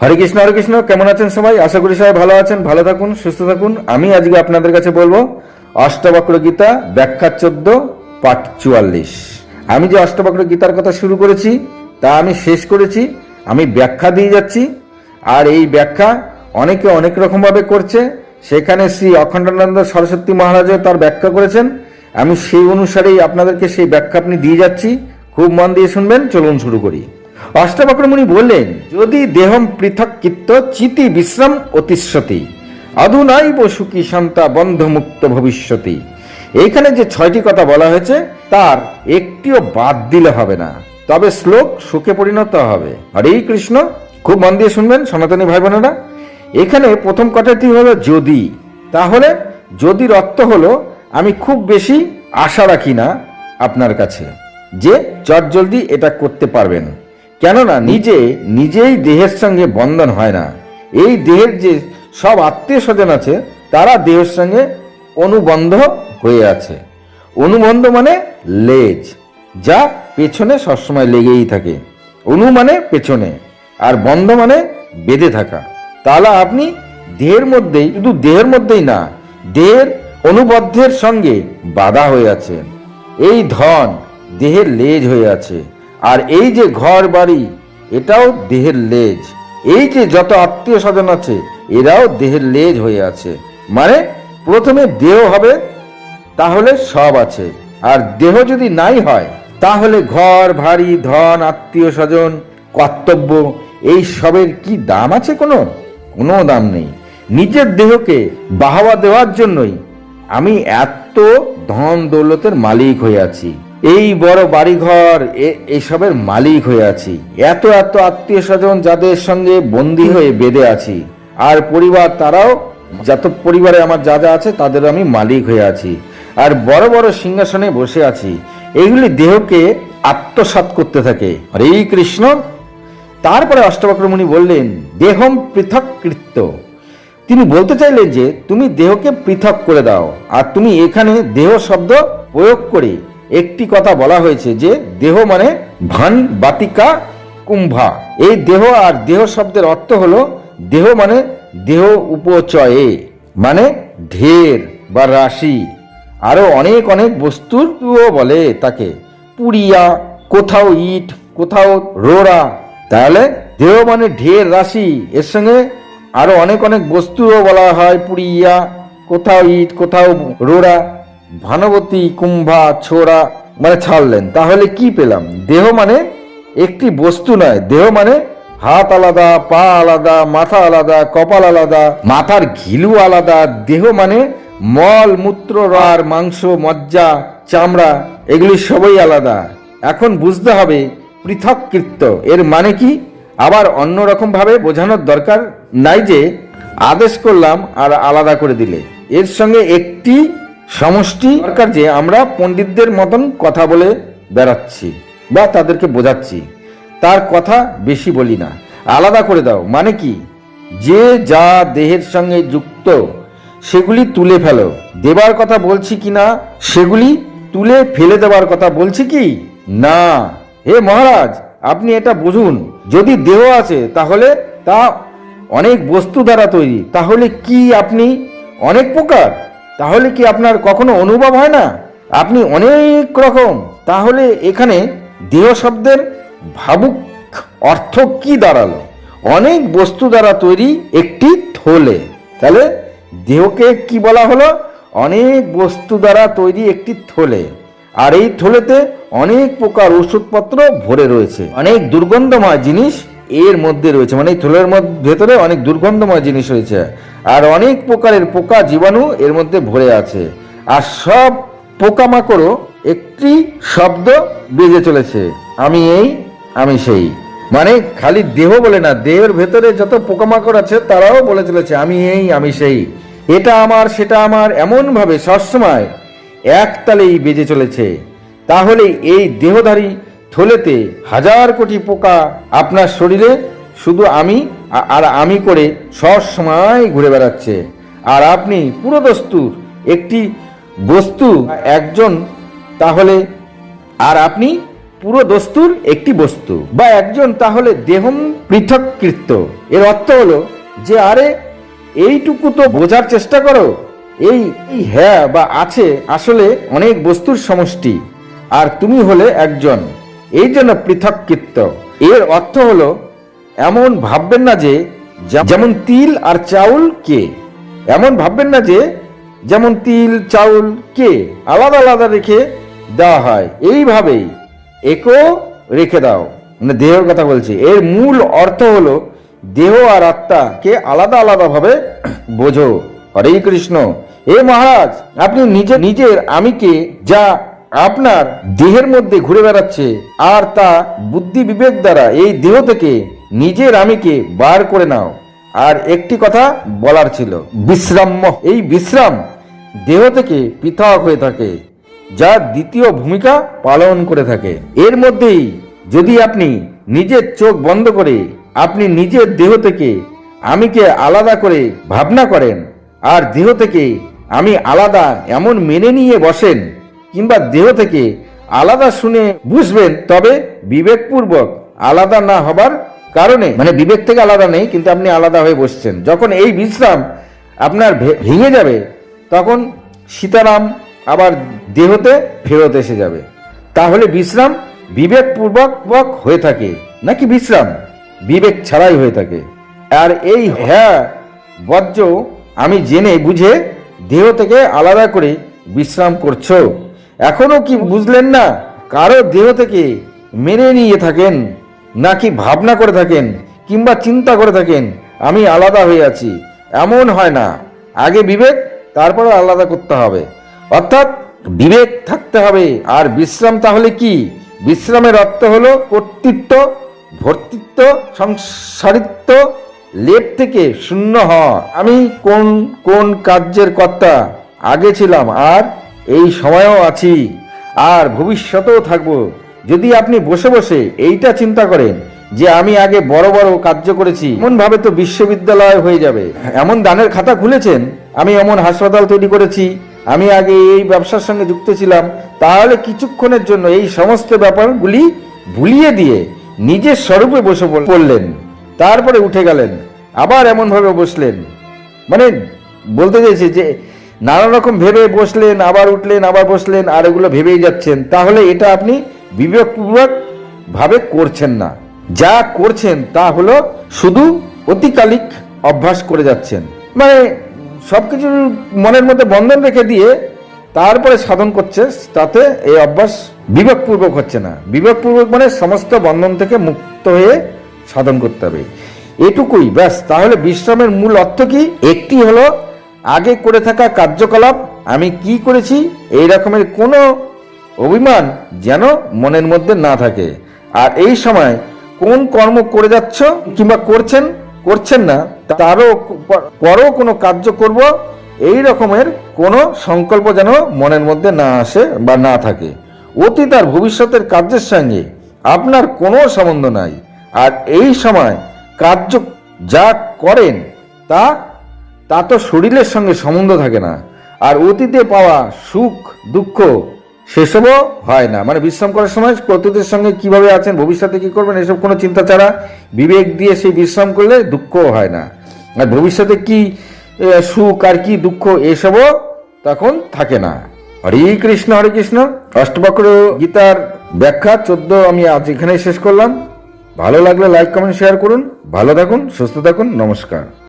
হরে কৃষ্ণ হরে কৃষ্ণ, কেমন আছেন সবাই? আশা করি সবাই ভালো আছেন, ভালো থাকুন, সুস্থ থাকুন। আমি আজকে আপনাদের কাছে বলব, অষ্টবক্র গীতা, ব্যাখ্যা চোদ্দ, পাঠ চুয়াল্লিশ। আমি যে অষ্টবক্র গীতার কথা শুরু করেছি, তা আমি শেষ করেছি, আমি ব্যাখ্যা দিয়ে যাচ্ছি। আর এই ব্যাখ্যা অনেকে অনেক রকমভাবে করছে। সেখানে শ্রী অখণ্ডানন্দ সরস্বতী মহারাজও তার ব্যাখ্যা করেছেন। আমি সেই অনুসারেই আপনাদেরকে সেই ব্যাখ্যা আপনি দিয়ে যাচ্ছি। খুব মন দিয়ে শুনবেন, চলুন শুরু করি। অষ্টাবক্রমণি বললেন, যদি দেহম পৃথক চিত্ত চিতি বিশ্রাম অতিশ্বতি অধুনাইব সুখী শান্তা বন্ধমুক্ত ভবিষ্যতি। এইখানে যে ছয়টি কথা বলা হয়েছে, তার একটিও বাদ দিলে হবে না। তবে শ্লোক সুখে পরিণত হবে। হরে কৃষ্ণ, খুব মন দিয়ে শুনবেন, সনাতনী ভাই বোনেরা এখানে প্রথম কথাটি হলো যদি। তাহলে যদির অর্থ হলো, আমি খুব বেশি আশা রাখি না আপনার কাছে যে চটজলদি এটা করতে পারবেন। কেননা নিজে, নিজেই দেহের সঙ্গে বন্ধন হয় না। এই দেহের যে সব আত্মীয় স্বজন আছে, তারা দেহের সঙ্গে অনুবন্ধ হয়ে আছে। অনুবন্ধ মানে লেজ, যা পেছনে সবসময় লেগেই থাকে। অনু মানে পেছনে, আর বন্ধ মানে বেঁধে থাকা। তাহলে আপনি দেহের মধ্যেই, শুধু দেহের মধ্যেই না, দেহের অনুবদ্ধের সঙ্গে বাধা হয়ে আছেন এই ধন দেহের লেজ হয়ে আছে। আর এই যে ঘর বাড়ি, এটাও দেহের লেজ। এই যে যত আত্মীয় স্বজন আছে, এরাও দেহের লেজ হয়ে আছে। মানে প্রথমে দেহ হবে, তাহলে সব আছে। আর দেহ যদি নাই হয়, তাহলে ঘর ভারী ধন, আত্মীয় স্বজন, কর্তব্য, এই সবের কি দাম আছে কোনো? কোনো দাম নেই। নিজের দেহকে বাহাবা দেওয়ার জন্যই আমি এত ধন দৌলতের মালিক হয়ে আছি। এই বড় বাড়িঘর, এ- এসবের মালিক হয়ে আছি। এত এত আত্মীয় স্বজন যাদের সঙ্গে বন্দী হয়ে বেঁধে আছি। আর পরিবার তারাও, যত পরিবারে আমার যা যা আছে তাদের আমি মালিক হয়ে আছি। আর বড় বড় সিংহাসনে বসে আছি। এইগুলি দেহকে আত্মসাৎ করতে থাকে। হরে কৃষ্ণ। তারপরে অষ্টবক্রমণি বললেন, দেহম পৃথক কৃত্য। তিনি বলতে চাইলেন যে, তুমি দেহকে পৃথক করে দাও। আর তুমি এখানে দেহ শব্দ প্রয়োগ করে একটি কথা বলা হয়েছে যে দেহ মানে ভান, বাতিকা, কুম্ভা। এই দেহ আর দেহ শব্দের অর্থ হলো দেহ মানে দেহ উপচয়ে মানে ঢের বা রাশি। আরও অনেক অনেক বস্তুরও বলে তাকে। পুরিয়া কোথাও ইট, কোথাও রোড়া। তাহলে দেহ মানে ঢের রাশি। এর সঙ্গে আরও অনেক অনেক বস্তুও বলা হয় পুরিয়া কোথাও ইট, কোথাও রোড়া। ভানবতী, কুম্ভা, ছোড়া মানে ছাড়লেন। তাহলে কি পেলাম? দেহ মানে একটি বস্তু নয়। দেহ মানে হাত আলাদা, পা আলাদা, মাথা আলাদা, কপাল আলাদা, মাথার ঘিলু আলাদা। দেহ মানে মল, মূত্র আর মাংস, মজ্জা, চামড়া, এগুলি সবই আলাদা। এখন বুঝতে হবে পৃথক কৃত্য। এর মানে কি? আবার অন্য রকম ভাবে বোঝানোর দরকার নাই যে আদেশ করলাম আর আলাদা করে দিলে। এর সঙ্গে একটি সমষ্টি দরকার যে আমরা পণ্ডিতদের মতন কথা বলে বেড়াচ্ছি বা তাদেরকে বোঝাচ্ছি। তার কথা বেশি বলি না। আলাদা করে দাও। মানে কি? যে যা দেহের সঙ্গে যুক্ত, সেগুলি তুলে ফেলো। দেবার কথা বলছি কি না? সেগুলি তুলে ফেলে দেওয়ার কথা বলছি কি? না। হে মহারাজ, আপনি এটা বুঝুন। যদি দেহ আছে, তাহলে তা অনেক বস্তু দ্বারা তৈরি। তাহলে কি আপনি অনেক প্রকার? তাহলে কি আপনার কখনো অনুভব হয় না? আপনি অনেক রকম। তাহলে এখানে দেহ শব্দের ভাবুক অর্থ কি দাঁড়াল? অনেক বস্তু দ্বারা তৈরি একটি থলে। তাহলে দেহকে কি বলা হলো? অনেক বস্তু দ্বারা তৈরি একটি থলে। আর এই থলেতে অনেক প্রকার ওষুধপত্র ভরে রয়েছে। অনেক দুর্গন্ধময় জিনিস এর মধ্যে রয়েছে। মানে এই থলের ভেতরে অনেক দুর্গন্ধময় জিনিস রয়েছে। আর অনেক প্রকারের পোকা জীবাণু এর মধ্যে ভরে আছে। আর সব পোকামাকড়ও একটি শব্দ বেজে চলেছে, আমি এই, আমি সেই। মানে খালি দেহ বলে না, দেহের ভেতরে যত পোকামাকড় আছে তারাও বলে চলেছে, আমি এই, আমি সেই। এটা আমার, সেটা আমার এমন ভাবে সবসময় এক তালেই বেজে চলেছে। তাহলে এই দেহধারী থলেতে হাজার কোটি পোকা আপনার শরীরে, শুধু আমি আর আমি করে সব সময় ঘুরে বেড়াচ্ছে। আর আপনি পুরো দস্তুর, একটি বস্তু, একজন, তাহলে, আর আপনি পুরো দস্তুর একটি বস্তু। বা একজন, তাহলে দেহম পৃথক কৃত্য এর অর্থ হলো যে, আরে, এইটুকু তো বোঝার চেষ্টা করো। এই হ্যাঁ বা আছে আসলে অনেক বস্তুর সমষ্টি, আর তুমি হলে একজন। এই জন্য পৃথককৃত্য এর অর্থ হলো এমন ভাববেন না যে যেমন তিল আর চাউল কে? এমন ভাববেন না যে, যেমন তিল, চাউল কে? আলাদা আলাদা রেখে দেওয়া হয়। এইভাবেই একও রেখে দাও। মানে দেহের কথা বলছি। এর মূল অর্থ হলো, দেহ আর আত্মাকে আলাদা আলাদা ভাবে বোঝো। হরে কৃষ্ণ। এ মহারাজ, আপনি নিজে নিজের আমিকে যা আপনার দেহের মধ্যে ঘুরে বেড়াচ্ছে আর তা বুদ্ধি বিবেক দ্বারা এই দেহ থেকে নিজের আমিকে বার করে নাও। আর একটি কথা বলার ছিল বিশ্রাম এই বিশ্রাম দেহ থেকে পৃথক হয়ে থাকে, যা দ্বিতীয় ভূমিকা পালন করে থাকে। এর মধ্যেই যদি আপনি নিজের চোখ বন্ধ করে আপনি নিজের দেহ থেকে আমিকে আলাদা করে ভাবনা করেন, আর দেহ থেকে আমি আলাদা এমন মেনে নিয়ে বসেন, কিংবা দেহ থেকে আলাদা শুনে বুঝবেন, তবে বিবেকপূর্বক আলাদা না হবার কারণে মানে বিবেক থেকে আলাদা নেই, কিন্তু আপনি আলাদা হয়ে বসছেন। যখন এই বিশ্রাম আপনার ভেঙে যাবে, তখন সীতারাম আবার দেহতে ফেরত এসে যাবে। তাহলে বিশ্রাম বিবেকপূর্বক হয়ে থাকে, নাকি বিশ্রাম বিবেক ছাড়াই হয়ে থাকে? আর এই হ্যাঁ বজ্র আমি জেনে বুঝে দেহ থেকে আলাদা করে বিশ্রাম করছ। এখনও কি বুঝলেন না? কারও দেহ থেকে মেনে নিয়ে থাকেন। নাকি ভাবনা করে থাকেন কিংবা চিন্তা করে থাকেন, আমি আলাদা হয়ে আছি। এমন হয় না। আগে বিবেক, তারপরে আলাদা করতে হবে। অর্থাৎ বিবেক থাকতে হবে। আর বিশ্রাম তাহলে কি? বিশ্রামের অর্থ হলো কর্তৃত্ব, ভর্তৃত্ব, সংসারিত্ব, লেপ থেকে শূন্য হওয়া। আমি কোন কোন কার্যের কর্তা? আগে ছিলাম আর এই সময়েও আছি। আর ভবিষ্যতেও থাকব। যদি আপনি বসে বসে এইটা চিন্তা করেন যে আমি আগে বড় বড় কার্য করেছি এমন ভাবে তো বিশ্ববিদ্যালয় হয়ে যাবে। এমন দানের খাতা খুলেছেন, আমি এমন হাসপাতাল তৈরি করেছি, আমি আগে এই ব্যবসার সঙ্গে যুক্ত ছিলাম, তাহলে কিছুক্ষণের জন্য এই সমস্ত ব্যাপারগুলি ভুলিয়ে দিয়ে নিজের স্বরূপে বসে পড়- পড়লেন। তারপরে উঠে গেলেন, আবার এমনভাবে বসলেন। মানে বলতে চাইছি যে নানা রকম ভেবে বসলেন, আবার উঠলেন, আবার বসলেন, আর এগুলো ভেবেই যাচ্ছেন। তাহলে এটা আপনি বিবেকপূর্বক ভাবে করছেন না। যা করছেন তা হলো শুধু অতিকালিক অভ্যাস করে যাচ্ছেন। মানে সবকিছু মনের মধ্যে বন্ধন রেখে দিয়ে তারপরে সাধন করছে, তাতে এই অভ্যাস বিবেকপূর্বক হচ্ছে না। বিবেকপূর্বক মানে সমস্ত বন্ধন থেকে মুক্ত হয়ে সাধন করতে হবে। এটুকুই, ব্যাস। তাহলে বিশ্রামের মূল অর্থ কি? একটি হলো আগে করে থাকা কার্যকলাপ, আমি কি করেছি? এই রকমের কোনো অভিমান যেন মনের মধ্যে না থাকে। আর এই সময় কোন কর্ম করে যাচ্ছ কিংবা করছেন করছেন না, তারও পরও কোনো কার্য করব, এই রকমের কোনো সংকল্প যেন মনের মধ্যে না আসে বা না থাকে। অতীত আর ভবিষ্যতের কার্যের সঙ্গে আপনার কোনো সম্বন্ধ নাই। আর এই সময় কার্য যা করেন, তা তা তো শরীরের সঙ্গে সম্বন্ধ থাকে না। আর অতীতে পাওয়া সুখ, দুঃখ সেসবও হয় না। মানে বিশ্রাম করার সময় অতীতের সঙ্গে কীভাবে আছেন, ভবিষ্যতে কি করবেন, এসব কোনো চিন্তা ছাড়া বিবেক দিয়ে সেই বিশ্রাম করলে দুঃখও হয় না। আর ভবিষ্যতে কি সুখ আর কি দুঃখ এসবও তখন থাকে না। হরে কৃষ্ণ হরে কৃষ্ণ। অষ্টবক্র গীতার ব্যাখ্যা চোদ্দ আমি আজ এখানেই শেষ করলাম। ভালো লাগলে লাইক কমেন্ট শেয়ার করুন। ভালো থাকুন, সুস্থ থাকুন। নমস্কার।